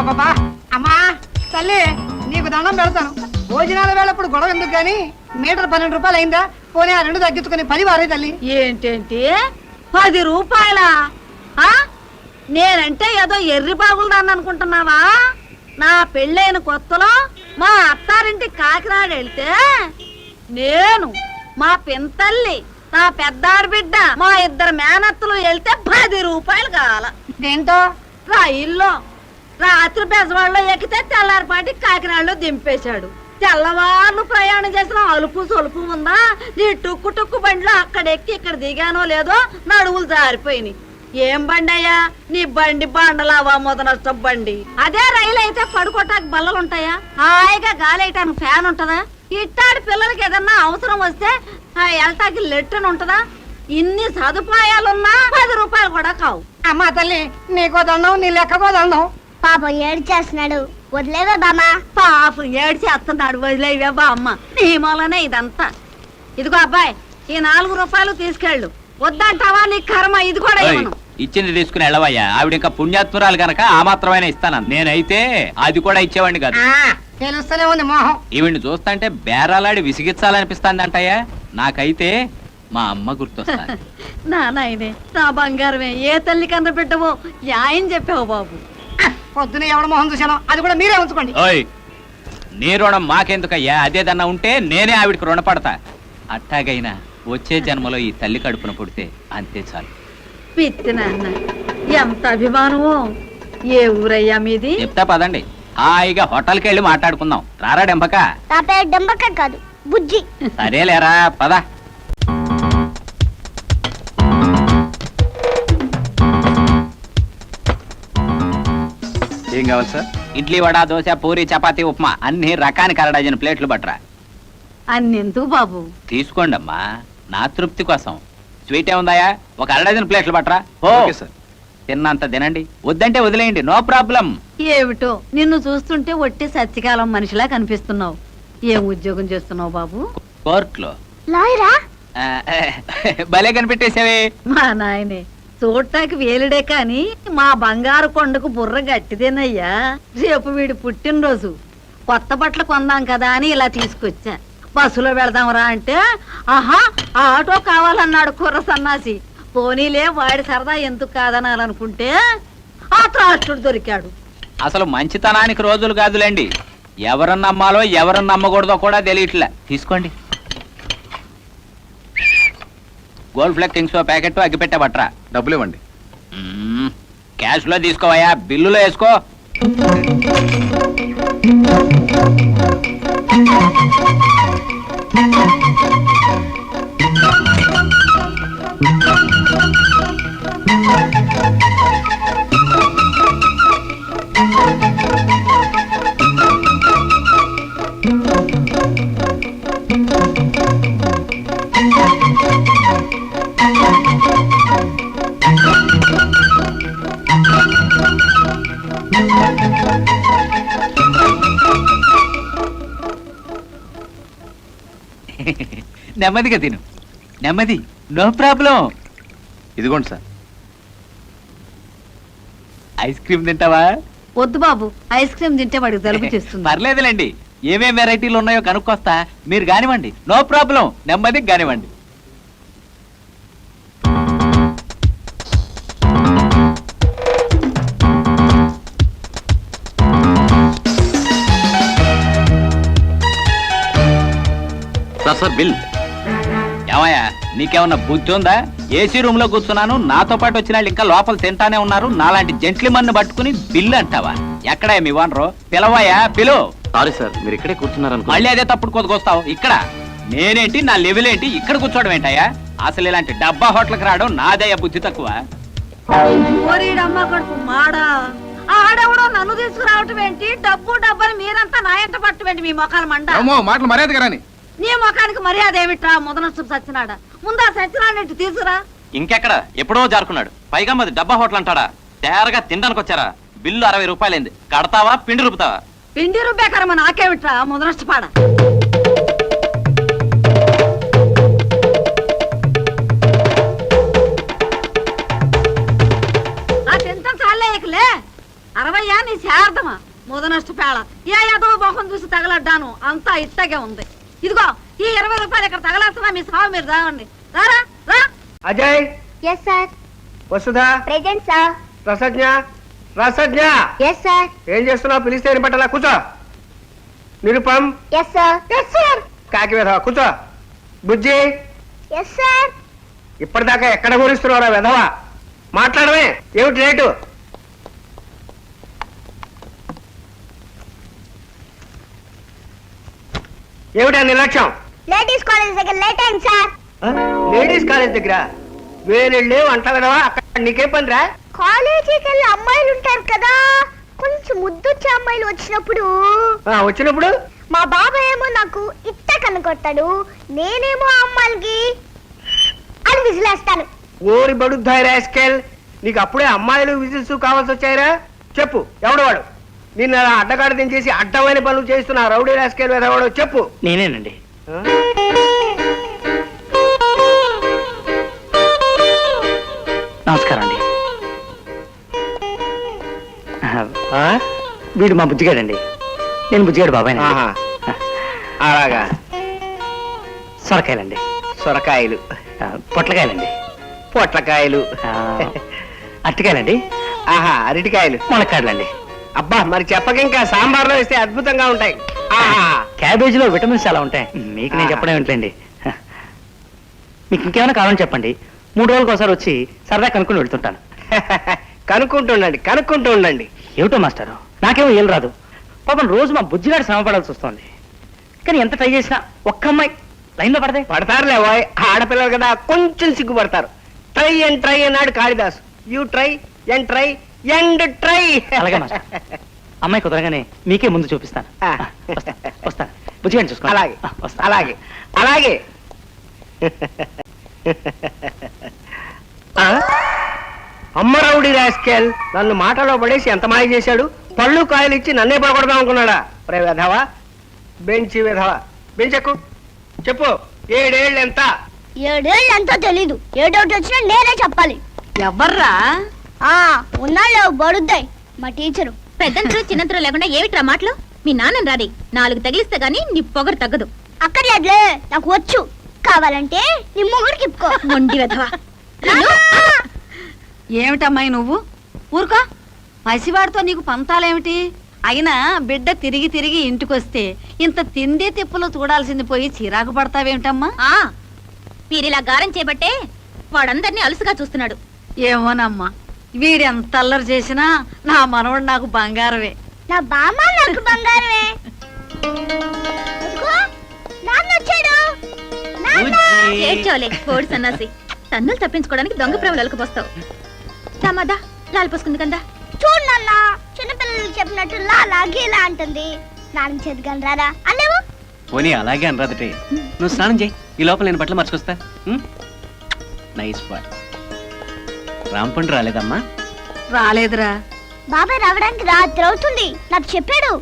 అబ్బబ్బబ్బా అమ్మా తల్లి నీకు దండం పెడతాను. భోజనాల వేళప్పుడు గొడవ ఎందుకు గాని? మీటర్ పన్నెండు రూపాయలు అయిందా? పోనీ ఆ రెండు తగ్గించుకుని పది వారే తల్లి. ఏంటేంటి? పది రూపాయల? నేనంటే ఏదో ఎర్రి బాగులు దాన్ని అనుకుంటున్నావా? నా పెళ్ళైన కొత్తలో మా అత్తారింటి కాకినాడ వెళ్తే నేను మా పింతల్లి నా పెద్దాడి బిడ్డ మా ఇద్దరు మేనత్తలు వెళ్తే పది రూపాయలు కావాల. దేంతో? రైల్లో రాత్రి బెజవాడలో ఎక్కితే తెల్లారిపాటి కాకినాడలో దింపేశాడు. తెల్లవారు ప్రయాణం చేసిన అలుపు సొలుపు ఉందా? నీ టుక్కు టుక్కు బండిలో అక్కడ ఎక్కి ఇక్కడ దిగానో లేదో నడువులు జారిపోయినాయి. ఏం బండి అయ్యా నీ బండి బండలావా మొదనష్టం బండి? అదే రైలు అయితే పడుకోటానికి బల్లలు ఉంటాయా? హాయిగా గాలి వేయటానికి ఫ్యాన్ ఉంటదా? ఇట్టాడి పిల్లలకి ఏదన్నా అవసరం వస్తే ఆ లెట్రన్ ఉంటదా? ఇన్ని సదుపాయాలున్నా పది రూపాయలు కూడా కావు. అమ్మా తల్లి నీకో దండం నీ లెక్కకో దండం. పాపం ఏడు చేస్తున్నాడు వదిలేవే బామా పాపం ఏడ్చి వస్తున్నాడు వదిలేవే బామ్మ. నీ మూలనే ఇదంతా. ఇదిగో అబ్బాయి ఈ నాలుగు రూపాయలు తీసుకెళ్ళు. వద్దంటావా? నీ కర్మ ఇది కూడా ఇవ్వను. ఇచ్చింది తీసుకుని వెళ్ళవయ్యా. ఆవిడ ఇంకా పుణ్యాత్మురాలు గనక ఆ మాత్రమైనా ఇస్తాను నేనైతే అది కూడా ఇచ్చేవాడిని కాదు. తెలుస్తూనే ఉంది మోహం. ఈవిడ్ని చూస్తుంటే బేరాలాడి విసిగించాలనిపిస్తాంది అంటయ్యా నాకైతే మా అమ్మ గుర్తొస్తాను నా నాయనే నా బంగారమే. ఏ తల్లి కన్న బిడ్డవో న్యాయం చెప్పావు బాబు. పొద్దున ఎవడ మొహం చూశాను అది కూడా మీరే ఉంచుకోండి. ఓయ్ నీ రుణం మాకెందుకయ్యా? అదేదన్నా ఉంటే నేనే ఆవిడకి రుణపడతా. అట్టాగైనా వచ్చే జన్మలో ఈ తల్లి కడుపున పుడితే అంతే చాలు. పిత్తి నాన్న ఎంత అభిమానమో. ఏ ఊరయ్యా మీది? చెప్తా పదండి. హాయిగా హోటల్కి వెళ్ళి మాట్లాడుకుందాం. రారా డెంపక నా పేరు డెంబక కాదు బుజ్జి. సరేలేరా పద. ఏం కావాలి సార్? ఇడ్లీ వడ దోశ పూరి చపాతీ ఉప్మా అన్ని రకానికి అర డజన్ ప్లేట్లు పట్టరా అన్నెందుకు బాబు? తీసుకోండి అమ్మా నా తృప్తి కోసం. స్వీట్ ఏముందాయా? ఒక అర డజన్ ప్లేట్లు పట్టరా ఓ ఓకే సార్. తిన్నంత తినండి. వద్దంటే వదిలేయండి నో ప్రాబ్లం. ఏమిటో? నిన్ను చూస్తుంటే ఒట్టి సత్యకాలం మనిషిలా కనిపిస్తున్నావు. ఏం ఉద్యోగం చేస్తున్నావు బాబు? కోర్టులో. లాయరా? ఆ, భలే కనిపెట్టేసావే మా నాయనే. చూడటానికి వేలుడే కాని మా బంగారు కొండకు బుర్ర గట్టిదేనయ్యా. రేపు వీడి పుట్టినరోజు. కొత్త బట్టలు కొందాం కదా అని ఇలా తీసుకొచ్చా. బస్సులో వెళదాంరా అంటే ఆహా ఆటో కావాలన్నాడు కుర్ర సన్నాసి. పోనీలే వాడి సరదా ఎందుకు కాదనాలనుకుంటే ఆ త్రాష్టుడు దొరికాడు. అసలు మంచితనానికి రోజులు కాదులేండి. ఎవరిని నమ్మాలో ఎవరిని నమ్మకూడదో కూడా తెలియట్లే. తీసుకోండి. గోల్డ్ ఫ్లెక్ కింగ్స్ ప్యాకెట్ అగ్గిపెట్టే పట్రా డబ్బులు ఇవ్వండి. క్యాష్లో తీసుకోవయ్యా. బిల్లులో వేసుకో. నెమ్మదిగా తిను. నెమ్మది. No problem. ఇదిగోండి సార్. ఐస్ క్రీమ్ తింటావా? వద్దు బాబు. ఐస్ క్రీమ్ తింటే వాడికి జలుబు చేస్తుంది. పర్లేదులేండి. ఏమేం వెరైటీలు ఉన్నాయో కనుక్కొస్తా. మీరు కానివ్వండి. No problem. నెమ్మదిగా కానివ్వండి. Sir sir bill. ఏమయ్యా నీకేమన్నా బుద్ధి ఉందా? ఏసీ రూమ్లో కూర్చున్నాను నాతో పాటు వచ్చిన వాళ్ళు ఇంకా లోపల తింటానే ఉన్నారు నాలాంటి జెంట్లిమన్ పట్టుకుని బిల్లు అంటావా? ఎక్కడా మీ వానరు పిలవయ్యా పిలు. సారీ సార్ మీరు ఇక్కడే కూర్చున్నారనుకో. మళ్ళీ అదే తప్పుడు కొద్దుకొస్తావు ఇక్కడ. నేనేంటి నా లెవెల్ ఏంటి ఇక్కడ కూర్చోవడం ఏంటయ్యా? అసలు ఇలాంటి డబ్బా హోటల్కి రావడం నాదయ్యా బుద్ధి తక్కువ. ఆడెవడో నన్ను తీసుకురావటం ఏంటి? డబ్బు డబ్బని మీరంతా నా ఎంట పట్టమేంటి మీ మొఖాల మండ. మాటలు మర్యాద రాని. నీ ముఖానికి మర్యాద ఏమిట్రా ముదనష్టం సచ్చినాడా ముందా సచ్చినాడు తీసుకురా. ఇంకెక్కడ? ఎప్పుడో జారుకున్నాడు. పైగా మాది డబ్బా హోటల్ అంటాడా? తయారుగా తినడానికి వచ్చారా? బిల్లు అరవై రూపాయలైంది. కడతావా పిండి రుపుతావా పిండి రుబ్బే కర్మ నాకేమిట్రా ముదనష్టపాడ అరవయ్యా నీ శారదమా? ముదనష్ట పేళ. ఏ ఏదో మొహం చూసి తగలడ్డాను. అంతా ఇట్టగే ఉంది. ఇదిగో ఈ ఇరవై రూపాయలు ఇక్కడ తగలేస్తున్నా మీ సాగు మీరు రావండి. రారా? రా. Ajay! Yes sir Vasudha! Present sir Rasajna Rasajna yes sir ఏం చేస్తున్నావు? పిలిస్తే పట్టాలా? కూర్చో! Nirupam! Yes sir yes sir కాకి వెధవ కూర్చో! బుజ్జి! ఎస్ సార్ ఇప్పటిదాకా ఎక్కడ గురిస్తున్నావురా వెధవ? మాట్లాడమే ఏమిటి రేటు? ఏమిటా నిర్లక్ష్యం? లేడీస్ కాలేజ్ దగ్గర లేట్ అయింది సార్. లేడీస్ కాలేజ్ దగ్గర? వేరెళ్ళే వంట వెధవ అక్కడ నీకే పని రా కాలేజీకి వెళ్ళి అమ్మాయిలు ఉంటారు కదా. కొంచెం ముద్దొచ్చే అమ్మాయిలు వచ్చినప్పుడు. ఆ, వచ్చినప్పుడు? మా బాబాయ్ ఏమో నాకు ఇట్ట కనుకొట్టాడు నేనేమో ఆ అమ్మాయిలకి అని విసిలేస్తాను ఓరి బడుద్దాయి రాస్కెల్ నీకు అప్పుడే అమ్మాయిలు విజిల్స్ కావాల్సి వచ్చాయిరా? చెప్పు ఎవడు వాడు? నిన్న అడ్డగాడు దించేసి అడ్డమైన పనులు చేస్తున్న రౌడీ రాస్కెల్ వెధవాడు చెప్పు. నేనేనండి? నమస్కారం అండి ఆ? వీడు మా బుజ్జిగాడండి. నేను బుజ్జిగాడు బాబాయ్ ఆహా. అలాగా? సొరకాయలండి. సొరకాయలు. ఆ, పొట్లకాయలండి. పొట్లకాయలు. ఆ, అరటికాయలండి. ఆహా అరటికాయలు. ములక్కాడలండి అబ్బా మరి చెప్పక ఇంకా సాంబార్లో వేస్తే అద్భుతంగా ఉంటాయి. క్యాబేజీలో విటమిన్స్ చాలా ఉంటాయి. మీకు నేను చెప్పడం ఏంటండి మీకు ఇంకేమైనా కావాలని చెప్పండి. మూడు రోజులకు ఒకసారి వచ్చి సరదా కనుక్కొని వెళ్తుంటాను. కనుక్కుంటూ ఉండండి కనుక్కుంటూ ఉండండి ఏమిటో మాస్టారు? నాకేమో ఏం రాదు. పాపం రోజు మా బుజ్జిగాడు శ్రమ పడాల్సి వస్తుంది. కానీ ఎంత ట్రై చేసినా ఒక్క అమ్మాయి లైన్లో పడదే. పడతారులే ఓయ్. ఆడపిల్లలు కదా కొంచెం సిగ్గుపడతారు. ట్రై అండ్ ట్రై అన్నాడు Kalidas. You try and try and try. అలాగే మాస్టర్. అమ్మాయి కుదరగానే మీకే ముందు చూపిస్తాను. వస్తాను బుజ్జిగాడిని చూసుకోండి. అలాగే వస్తా. అలాగే అలాగే. ఆ? అమ్మ రౌడీ రాస్కెల్ నన్ను మాటలో పడేసి ఎంత మాయ చేశాడు? పళ్ళు కాయలు ఇచ్చి నన్నే పడగొడదాం అనుకున్నాడా? రే వెధవా బెంచి వెధవా. బెంచెక్కు. చెప్పు ఏడేళ్ళు ఎంత ఏడేళ్ళు ఎంతో తెలీదు. ఏ డౌట్ వచ్చినా నేనే చెప్పాలి. ఎవర్రా? బడుద్దాయి మా టీచరు. పెద్దంతరు చిన్నంతరు లేకుండా ఏమిట్రా మాటలు? మీ నాన్న రాది. నాలుగు తగిలిస్తే గానీ నీ పొగరు తగ్గదు. అక్కర్లేదులే నాకు వచ్చు. కావాలంటే నీ మొగుడికి ఇప్పుకో. మొండి వెధవా. ఏమిటమ్మాయి నువ్వు? ఊరుకో. పసివాడితో నీకు పంతాలేమిటి? అయినా బిడ్డ తిరిగి తిరిగి ఇంటికొస్తే ఇంత తిండి తిప్పులు చూడాల్సింది పోయి చిరాకు పడతావేమిటమ్మా? ఆ మీరిలా గారం చేపట్టే వాడందరినీ అలుసుగా చూస్తున్నాడు. ఏమోనమ్మా. వీడెంత అల్లరి చేసినా నా మనవడు నాకు బంగారమే. నా బామ్మ నాకు బంగారమే. ఏడ్చోలే కోడి సన్నాసి. తన్నులు తప్పించుకోవడానికి దొంగ ప్రేమలు అలుకుపోస్తావు. రామాదా లాలిపోసుకుంది కదా. చూడు నాన్న చిన్నపిల్లలు చెప్పినట్టు లా లాగేలా అంటుంది. నాన్న చేతికని రారా? అల్లేవు పోనీ అలాగే అనరాదటే. నువ్వు స్నానం చేయి. ఈ లోపల నేను బట్టలు మర్చుకొస్తా. నైస్ బాయ్ రాంపండు రాలేదమ్మా? రాలేదురా. బాబాయ్ రావడానికి రాత్రి అవుతుంది. నాకు చెప్పాడు.